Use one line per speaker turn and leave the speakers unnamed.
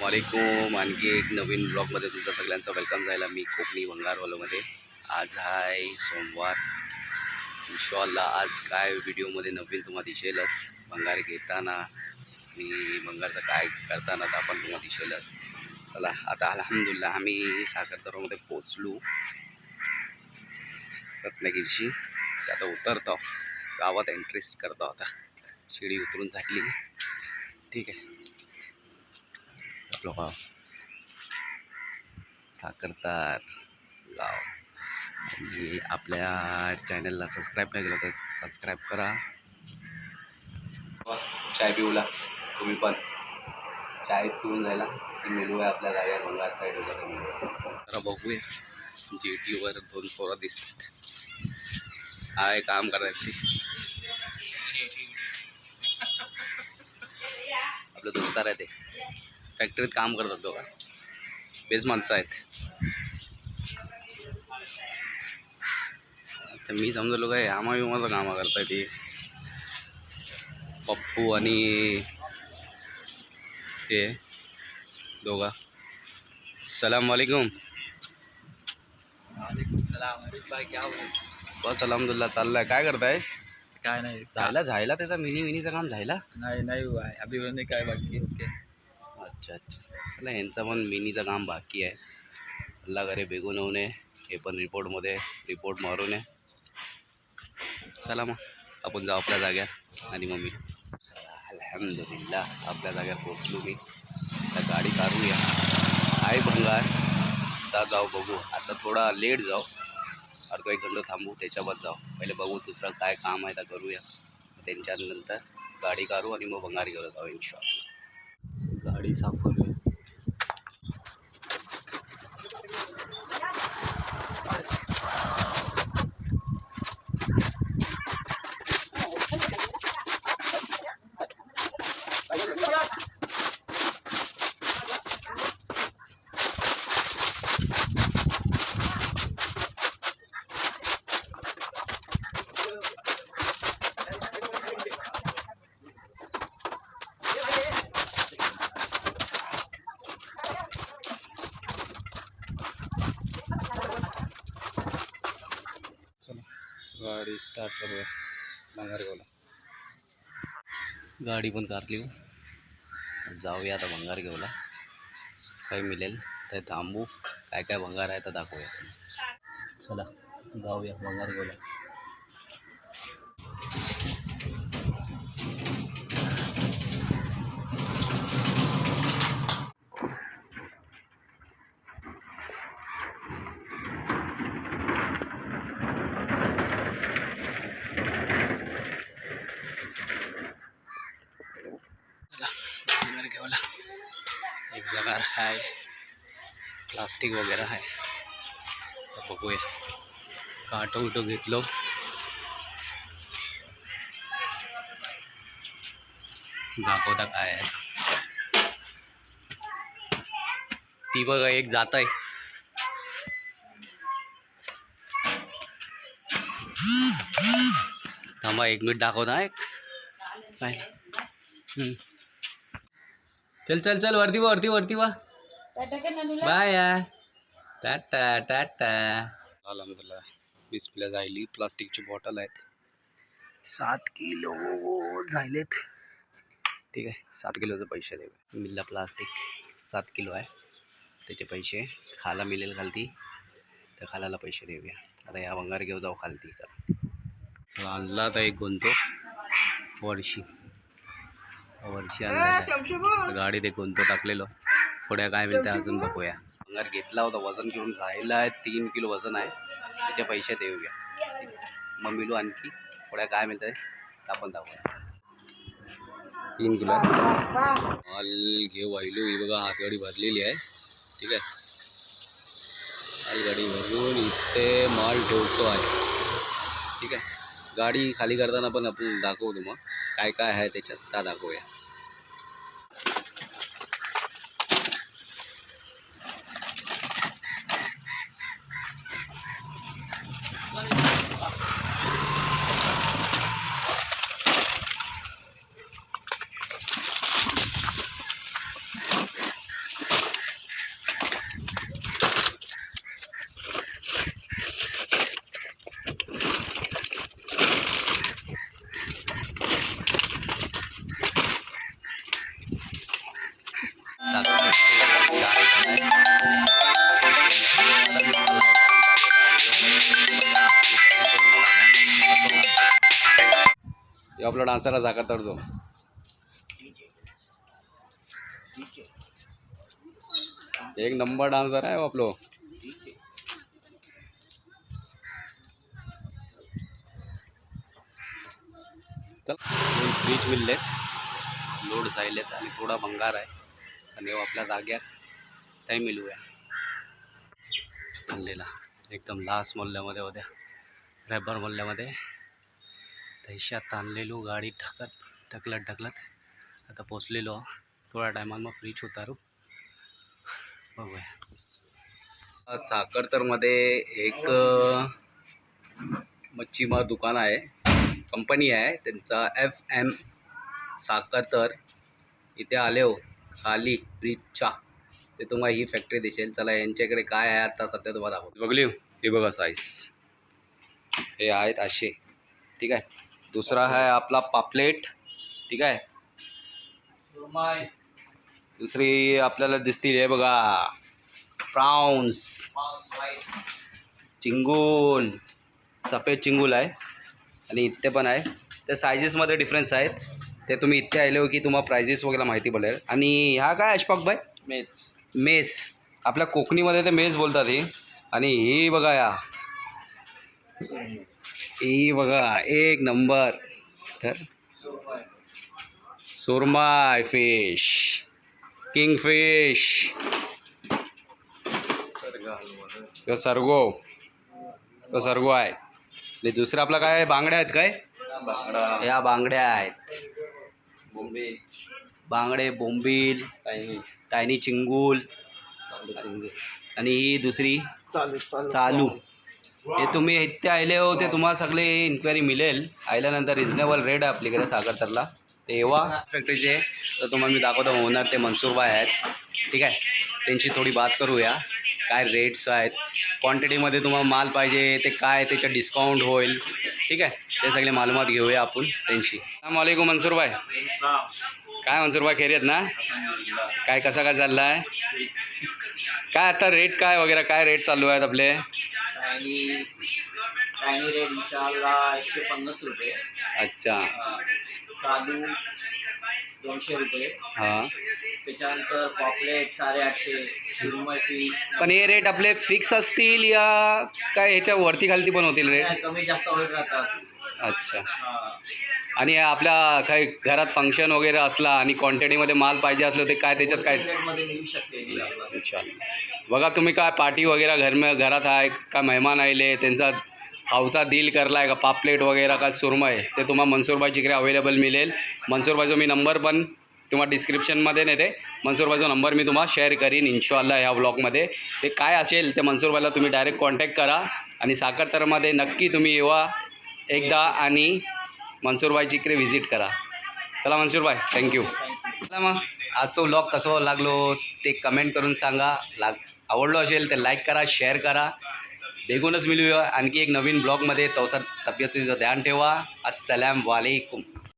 वालेकुम. आणखी एक नवीन ब्लॉगमध्ये तुमचं सगळ्यांचं वेलकम जायला मी कोकणी भंगारवालोमध्ये आज आहे सोमवार. इन्शॉल्ला आज काय व्हिडिओमध्ये नवीन तुम्हाला दिसेलच. भंगार घेताना आणि भंगारचं काय करताना तर आपण तुम्हाला दिसेलच. चला आता अलहमदुल्ला आम्ही साखरतरामध्ये पोचलो रत्नागिरीशी. आता उतरतो. गावात एंट्रीस करतो आता. शिडी उतरून झाली. ठीक आहे. आपलं गाव साखरतार गाव आणि आपल्या चॅनलला सबस्क्राईब नाही केलं तर सबस्क्राईब करा. चाय पिऊला. तुम्ही पण. चाय पिऊन जायला. ती मेनू आहे आपल्या जागेवर. भंगार साईड जरा बघूया. जी टीवर दोन पोरं दिसतात. हाय काम करतात ते. आपलं दोस्तार आहे ते. फॅक्टरीत काम करतात दोघं बेस माणसं आहेत. अच्छा मी समजलो काय आमा विमाचं कामं करताय ते. पप्पू आणि ते दोघा. सलाम वालेकुम.
वालेकुम सलाम. अरे भाई क्या रहा?
बस अलहमदुल्ला चाललाय. काय करतायस?
काय नाही.
झाला झायला त्याचा मिनी मिनीचं काम झायला?
नाही नाही हुआ अभी होने काय बाकी? ओके.
अच्छा अच्छा. चला यांचा पण मिनीचं काम बाकी आहे. अल्ला करे बेगून होऊ नये हे पण रिपोर्टमध्ये रिपोर्ट मारू नये चला मग. आपण जाऊ आपल्या जाग्यावर. आणि मग मी. अलहमदुलिल्ला आपल्या जाग्यावर पोचलो मी. आता गाडी काढूया. आहे भंगार आता जाऊ बघू. आता थोडा लेट जाऊ. अर्धा एक घंटा थांबू. त्याच्यावर जाऊ. पहिले बघू दुसरं काय काम आहे. तर करूया. त्यांच्यानंतर गाडी काढू आणि मग भंगार घेऊन जाऊ इन्शॉ गाडी साफ गाडी स्टार्ट करूया. भंगारगावला. गाडी पण कारली हो. जाऊया आता भंगार काय काही मिळेल तर थांबू. काय काय भंगार आहे तर दाखवूया. चला जाऊया भंगार घेऊला भंगार घेऊला एक जगार आहे प्लास्टिक वगैरे आहे. बघूया. काटो उटो घेतलो. दाखवता काय आहे. ती बघा एक जात आहे थांबा एक मिनिट दाखवता एक. काय हम्म. चल चल चल वरती वा वरती वरती वा. Bye tata tata. अलहमदुल्ला डिस्प्ले जायली प्लास्टिकची बॉटल आहेत. सात किलो झालेत. ठीक आहे. सात किलोचे पैसे देऊ. मिल्ला प्लास्टिक सात किलो आहे. त्याचे पैसे खाला मिळेल खालती. त्या खालाला पैसे देऊया. आता या भंगार घेऊ जाऊ खालती. चला. आणला तर एक गुंतो. वर्षी. वर्षी आणला गाडीत एक गुंतो टाकलेलो. पुढे काय मिळते अजून बघूया. भंगार घेतला होता वजन घेऊन जायला आहे तीन किलो वजन आहे त्याचे पैसे देऊया. मग मिळू आणखी. पुढे काय मिळतंय ते आपण दाखवूया. तीन किलो आहे. माल घेऊ वाहिलो ही बघा हातगाडी भरलेली आहे. ठीक आहे? गाडी भरून इथे माल ठेवतो आहे. ठीक आहे? गाडी खाली करताना पण आपण दाखवतो मग. काय काय आहे त्याच्यात त्या दाखवूया. आपला डान्सरला जागा तर जो. एक नंबर डान्सर आहे हो आपलो. चल. फ्रीज मिळलेत. लोड झालेत आणि थोडा भंगार आहे. आणि हो आपल्या जाग्यात काही मिळूया. आणलेला एकदम लास्ट मल्ल्यामध्ये होत्या. रॅबर मल्ल्यामध्ये. तैशात आणलेलो गाडी ढकत ढकलत ढकलत. आता पोचलेलो. थोड्या टायमात मग फ्रीज उतारू. बघूया. साखरतरमध्ये एक मच्छीमार दुकान आहे. कंपनी आहे. त्यांचा एफ एम साखरतर. इथे आले हो. खाली फ्रीजच्या ते तुम्हाला ही फॅक्टरी दिसेल. चला यांच्याकडे काय आहे आता सध्या तुम्हाला दाखवतो. बघली? हे बघा साईज हे आहेत असे. ठीक आहे? दुसरा आहे आपला पापलेट. ठीक आहे? दुसरी आपल्याला दिसतील हे बघा. प्राउन्स चिंगूल सफेद चिंगूल आहे. आणि इथे पण आहे. त्या सायझेसमध्ये डिफरन्स आहेत. ते तुम्ही इथे आले हो की तुम्हाला प्रायझेस वगैरे माहिती पडेल. आणि ह्या काय अशफाक भाई?
मेच
मेस. आपल्या कोकणीमध्ये ते मेस बोलतात ही. आणि ही बघा या. ही बघा एक नंबर. तर सुरमाय फिश. किंग फिश तो सरगो. तो सरगो आहे. आणि दुसरं आपलं काय बांगड्या आहेत काय? या बांगड्या आहेत.
बोंबे
बांगडे बोंबील टायनी चिंगूल आणि ही दुसरी
चालू
चालू. हे तुम्ही इथे आले हो ते तुम्हाला सगळे इन्क्वायरी मिळेल. आल्यानंतर रिजनेबल रेट आहे आपल्याकडे सागरतरला ते येवा. फॅक्टरीचे तर तुम्हाला मी दाखवतो ओनर ते मनसूरबाई आहेत. ठीक आहे? त्यांची थोडी बात करूया. काय रेट्स आहेत? क्वांटिटीमध्ये तुम्हाला माल पाहिजे ते काय त्याच्यात डिस्काउंट होईल. ठीक आहे? ते सगळे मालूमात घेऊया आपण त्यांची. वालेकुम मनसूरबाई काय मनसूरबाई खेरीत ना? काय कसा काय चालला आहे काय आता रेट काय वगैरे काय रेट चालू आहेत आपले? अच्छा.
चालू दोनशे रुपये.
हां.
त्याच्यानंतर पॉपलेट साडेआठशे सुरमई
पण हे रेट आपले फिक्स असतील या काय ह्याच्या वरती खालती पण होतील रेट
कमी जास्त होत राहतात.
अच्छा.
हा.
आणि आपल्या काही घरात फंक्शन वगैरे असला आणि क्वांटिटीमध्ये माल पाहिजे असलं ते काय त्याच्यात काय?
मिळू शकते.
अच्छा. बघा तुम्ही काय पार्टी वगैरे घर में घरात आहे का मेहमान आले त्यांचा खाऊचा डील करलाय का? पापलेट वगैरे का सुरमय ते तुम्हाला मनसूरबाईची इकडे अवेलेबल मिळेल. मनसूरबाईचा मी नंबर पण तुम्हाला डिस्क्रिप्शनमध्ये नेते. मनसूरबाईचा नंबर मी तुम्हाला शेअर करीन इन्शॉल्ला ह्या ब्लॉगमध्ये ते काय असेल ते मनसूरबाईला तुम्ही डायरेक्ट कॉन्टॅक्ट करा. आणि साखरतरमध्ये नक्की तुम्ही येवा एकदा आणि मनसूरबाईची इकडे व्हिजिट करा. चला मनसूरबाई थँक्यू चला मग. आजचा व्लॉग कसं लागलो ते कमेंट करून सांगा. लाग आवडलो असेल तर लाईक करा शेअर करा. बेगूनच मिळूया. आणखी एक नवीन ब्लॉगमध्ये तवसर तब्येतीचं ध्यान ठेवा. अस्सलाम वालेकुम.